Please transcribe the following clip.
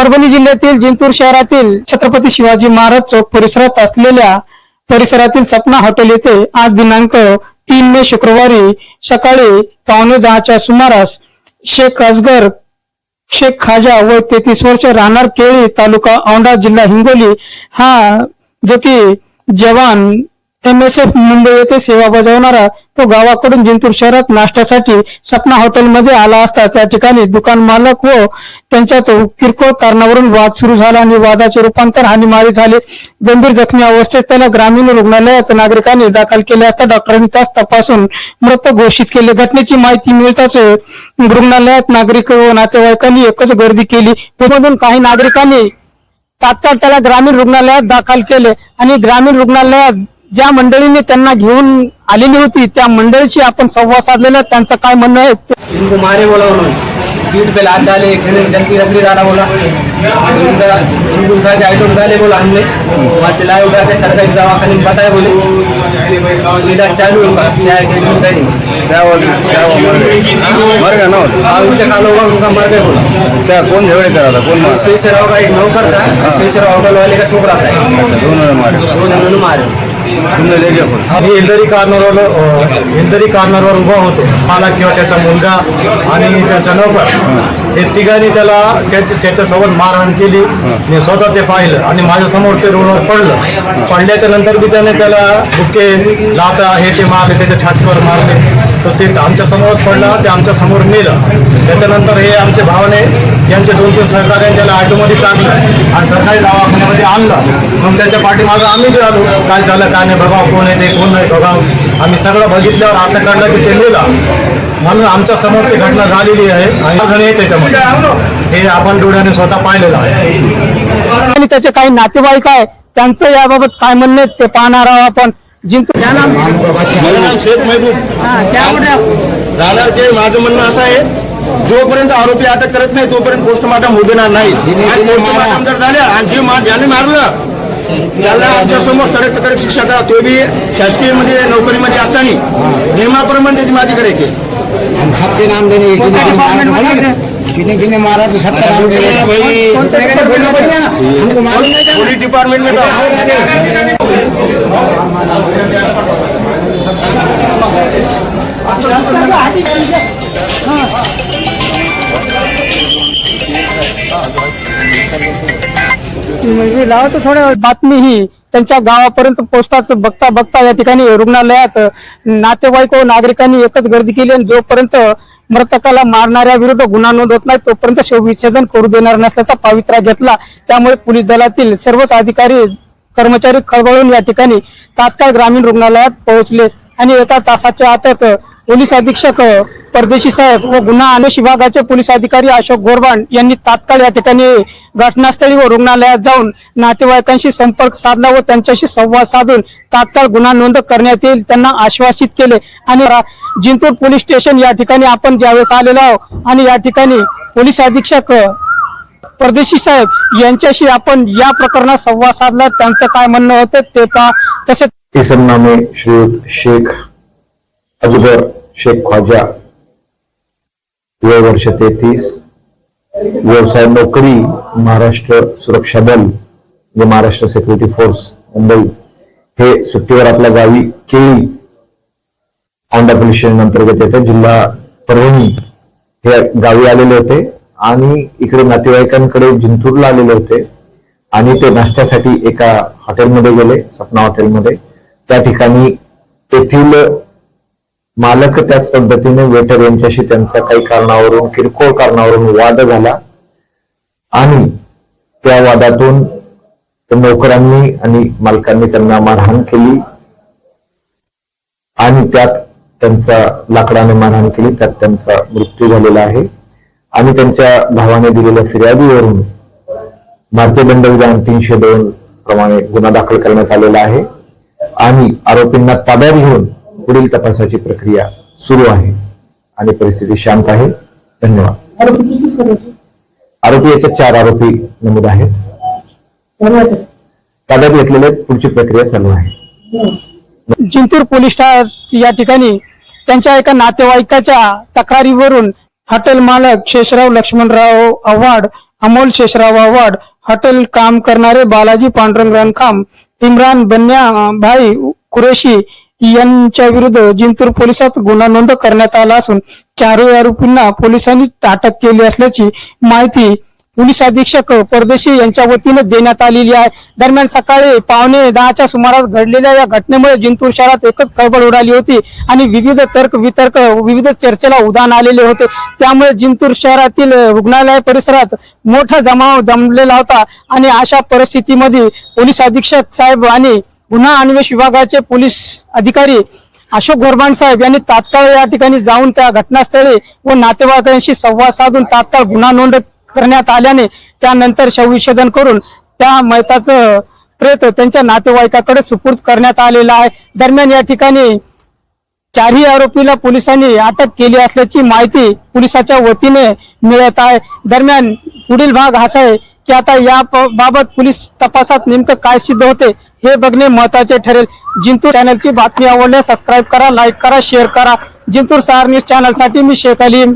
परभणी जिल्ह्यातील जिंतूर शहरातील छत्रपती शिवाजी महाराज चौक परिसरात असलेल्या परिसरातील सपना हॉटेल येथे आज दिनांक तीन मे शुक्रवारी सकाळी पावणे दहाच्या सुमारास शेख असगर शेख खाजा व तेहतीस वर्ष राहणार केळी तालुका औंढा जिल्हा हिंगोली हा जो की जवान एम एस एफ मुंबई येथे सेवा बजावणारा तो गावाकडून जिंतूर शहरात नाश्त्यासाठी सपना हॉटेलमध्ये आला असता. त्या ठिकाणी दुकान मालक व त्यांच्यात किरकोळ कारणावरून वाद सुरू झाला आणि वादाचे रूपांतर हानीमारी झाले. गंभीर जखमी अवस्थेत त्याला ग्रामीण रुग्णालयात नागरिकांनी दाखल केले असता डॉक्टरांनी त्यास तपासून मृत घोषित केले. घटनेची माहिती मिळताच रुग्णालयात नागरिक व नातेवाईकांनी एकच गर्दी केली. त्यामधून काही नागरिकांनी तात्काळ त्याला ग्रामीण रुग्णालयात दाखल केले आणि ग्रामीण रुग्णालयात ज्या मंडळीने त्यांना घेऊन आलेली होती त्या मंडळीशी आपण संवाद साधलेला. त्यांचं काय म्हणणं आहे? ते- इनको मारे बोला उन्होंने पीठ पे लात डाले एक जने जल्दी रगड़ी डाला बोला. इनका इनको उठा के आइटम डाले बोला हमने. वहाँ से लाए उठा के सरकारी दवाखाने में बताया बोले. तो इलाज चालू उनका है ट्रीटमेंट करेंगे क्या क्या मर गया ना? हाँ उनके खाल होगा उनका मर गए बोला. क्या कौन झगड़े करा था? कौन मारा? शेषराव का एक नौकर था शेषराव होटल वाले का छोकरा था। दोनों ने मारे। दो जनों ने मारे। तुमने ले गया फोन आम्ही एल्दरी कार्नरवर इल्दरी कार्नरवर उभा होतो. मला किंवा त्याचा मुलगा आणि त्याचा नोकर. हे तिघांनी त्याला त्याच्या त्याच्यासोबत मारहाण केली. मी स्वतः ते पाहिलं आणि माझ्यासमोर ते रोडवर पडलं. पडल्याच्या नंतर बी त्याने त्याला बुके लाता हे ते मारले त्याच्या छातीवर मारले. तर ते आमच्यासमोर पडला ते आमच्यासमोर नेलं. त्याच्यानंतर हे आमचे भावने यांचे दोन तीन सहकार्याने त्याला ऑटोमध्ये टाकलं आणि सरकारी दवाखान्यामध्ये आणलं. मग त्याच्या पाठीमागं आम्ही बी आलो. काय झालं काय नाही बघा कोण आहे ते कोण नाही बघा आम्ही सगळं बघितल्यावर असं काढलं की ते नेलं. म्हणून आमच्यासमोर ती घटना झालेली आहे आणि जण आहे त्याच्यामध्ये. हे आपण डोळ्याने स्वतः पाहिलेलं आहे. आणि त्याचे काही नातेवाईक आहे त्यांचं याबाबत काय म्हणणं ते पाहणार आहोत आपण. जिंतूर क्या नाम मेरा नाम शेख महबूब. हाँ, क्या बोल रहे आप? राहणार के माझं म्हणणं असं आहे जोपर्यंत आरोपी अटक करत नाही तोपर्यंत पोस्टमार्टम होऊ देणार नाही आणि पोस्टमार्टम जर झाल्या आणि जीव मार ज्याने मारलं त्याला आमच्यासमोर कडक कडक शिक्षा करा तो बी शासकीयमध्ये नोकरीमध्ये असताना. नियमाप्रमाणे त्याची माती करायची. हम सबके नाम देने मध्ये कितने कितने मारा तो सबका नाम भाई? हमको मालूम नहीं पुलिस डिपार्टमेंट में म्हणजे थोड्या बातमी ही त्यांच्या गावापर्यंत पोहोचताच बघता बघता या ठिकाणी रुग्णालयात नातेवाईक व नागरिकांनी एकच गर्दी केली आणि जोपर्यंत मृतकाला मारणाऱ्या विरुद्ध गुन्हा नोंद होत नाही तोपर्यंत शवविच्छेदन करू देणार नसल्याचा पावित्रा घेतला. त्यामुळे पोलीस दलातील सर्वच अधिकारी कर्मचारी खळबळून या ठिकाणी तात्काळ ग्रामीण रुग्णालयात पोहोचले आणि एका तासाच्या आतच पोलीस अधीक्षक परदेशी साहेब व गुन्हा अन्वेष विभागाचे पोलीस अधिकारी अशोक गोरबाण यांनी तात्काळ या ठिकाणी घटनास्थळी व रुग्णालयात जाऊन नातेवाईकांशी संपर्क साधला व त्यांच्याशी संवाद साधून तात्काळ गुन्हा नोंद करण्यात येईल त्यांना आश्वासित केले. आणि जिंतूर पोलीस स्टेशन या ठिकाणी आपण ज्यावेळेस आलेलो आहोत आणि या ठिकाणी पोलीस अधीक्षक परदेशी साहेब यांच्याशी आपण या प्रकरणात संवाद साधला. त्यांचं काय म्हणणं होतं ते पहा. तसेच शेख अजगर शेख ख्वाजा वय वर्ष तेहतीस. व्यवसाय नोकरी महाराष्ट्र सुरक्षा दल म्हणजे महाराष्ट्र सिक्युरिटी फोर्स मुंबई. हे सुट्टीवर आपल्या गावी केळी औंढा पोलीस स्टेशन अंतर्गत येते. जिल्हा परभणी हे गावी आलेले होते आणि इकडे नातेवाईकांकडे जिंतूरला आलेले होते आणि ते नाश्त्यासाठी एका हॉटेलमध्ये गेले सपना हॉटेलमध्ये त्या ठिकाणी तेथील मालक त्याच पद्धतीने वेटर यांच्याशी त्यांचा काही कारणावरून किरकोळ कारणावरून वाद झाला. आणि त्या वादातून नोकरांनी आणि मालकांनी त्यांना मारहाण केली. आणि त्यात त्यांचा लाकडाने मारहाण केली त्यात त्यांचा मृत्यू झालेला आहे. आणि त्यांच्या भावाने दिलेल्या फिर्यादीवरून भारतीय दंडविधान तीनशे दोन प्रमाणे गुन्हा दाखल करण्यात आलेला आहे. आणि आरोपींना ताब्यात घेऊन पुढील तपासाची प्रक्रिया सुरू आहे. आणि परिस्थिती शांत आहे. धन्यवाद. आरोपी याचे चार आरोपी नमूद आहेत. ताब्यात घेतलेले पुढची प्रक्रिया चालू आहे. जिंतूर पोलीस ठाण्यात या ठिकाणी त्यांच्या एका नातेवाईकाच्या तक्रारीवरून हॉटेल मालक शेषराव लक्ष्मणराव आव्हाड अमोल शेषराव आव्हाड हॉटेल काम करणारे बालाजी पांडुरंग रणखाम इम्रान बन्या भाई कुरेशी यांच्या विरुद्ध जिंतूर पोलिसात गुन्हा नोंद करण्यात आला असून चारही आरोपींना पोलिसांनी अटक केली असल्याची माहिती पोलीस अधीक्षक परदेशी यांच्या वतीने देण्यात आलेली आहे. दरम्यान सकाळी पावणे दहाच्या सुमारास घडलेल्या या घटनेमुळे जिंतूर शहरात एकच खळबळ उडाली होती आणि विविध तर्क वितर्क विविध चर्चेला उदाहरण आलेले होते. त्यामुळे जिंतूर शहरातील रुग्णालय परिसरात मोठा जमाव जमलेला होता आणि अशा परिस्थितीमध्ये पोलीस अधीक्षक साहेब आणि गुन्हा अन्वेष विभागाचे पोलीस अधिकारी अशोक गोरबान साहेब यांनी तात्काळ या ठिकाणी जाऊन त्या घटनास्थळी व नातेवाईकांशी संवाद साधून तात्काळ गुन्हा नोंद करण्यात आल्याने त्यानंतर शवविच्छेदन करून त्या मयताचं प्रेत त्यांच्या नातेवाईकाकडे सुपूर्द करण्यात आलेला आहे. दरम्यान या ठिकाणी चारही आरोपीला पोलिसांनी अटक केली असल्याची माहिती पोलिसाच्या वतीने मिळत आहे. दरम्यान पुढील भाग हाच आहे की आता या बाबत पोलीस तपासात नेमकं काय सिद्ध होते हे बघणे महत्त्वाचे ठरेल. जिंतूर चॅनलची बातमी आवडल्यास सबस्क्राईब करा लाईक करा शेअर करा. जिंतूर सहार न्यूज चॅनलसाठी मी शेख अलीम.